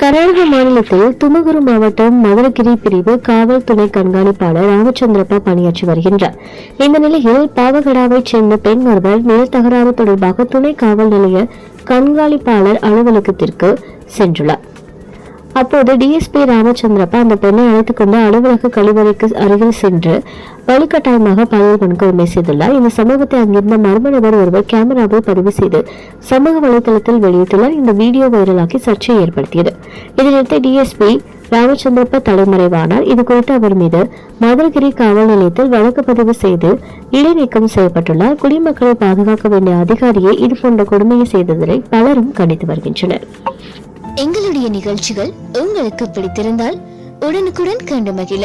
கர்நாடக மாநிலத்தில் துமகுரு மாவட்டம் மதுரகிரி பிரிவு காவல் துணை கண்காணிப்பாளர் ராமச்சந்திரப்பா பணியாற்றி வருகின்றார். இந்த நிலையில் பாவகடாவைச் சேர்ந்த பெண் ஒருவர் நில தகராறு தொடர்பாக துணை காவல் நிலைய கண்காணிப்பாளர் அலுவலகத்திற்கு சென்றுள்ளார். அப்போது டிஎஸ்பி ராமச்சந்திரப்பா அந்த பெண்ணை அழைத்துக் கொண்டு அலுவலக கழிவறைக்கு அருகில் சென்று வலுக்கட்டாயமாக பாலியல் உண்மை செய்துள்ளார். இந்த சம்பவத்தை அங்கிருந்த மர்ம நபர் ஒருவர் கேமராவை பதிவு செய்து சமூக வலைதளத்தில் வெளியிட்டுள்ளார். இந்த வீடியோ வைரலாகி சர்ச்சையை ஏற்படுத்தியது. இதனையடுத்து டிஎஸ்பி ராமச்சந்திரப்ப தலைமறைவானார். இது குறித்து அவர் மீது மதுரகிரி காவல் நிலையத்தில் வழக்கு பதிவு செய்து இடைநீக்கம் செய்யப்பட்டுள்ளார். குடிமக்களை பாதுகாக்க வேண்டிய அதிகாரியை இது போன்ற கொடுமையை செய்ததை பலரும் கண்டித்து வருகின்றனர். எங்களுடைய நிகழ்ச்சிகள் உங்களுக்கு பிடித்திருந்தால் உடனுக்குடன் கண்டு மகிழ.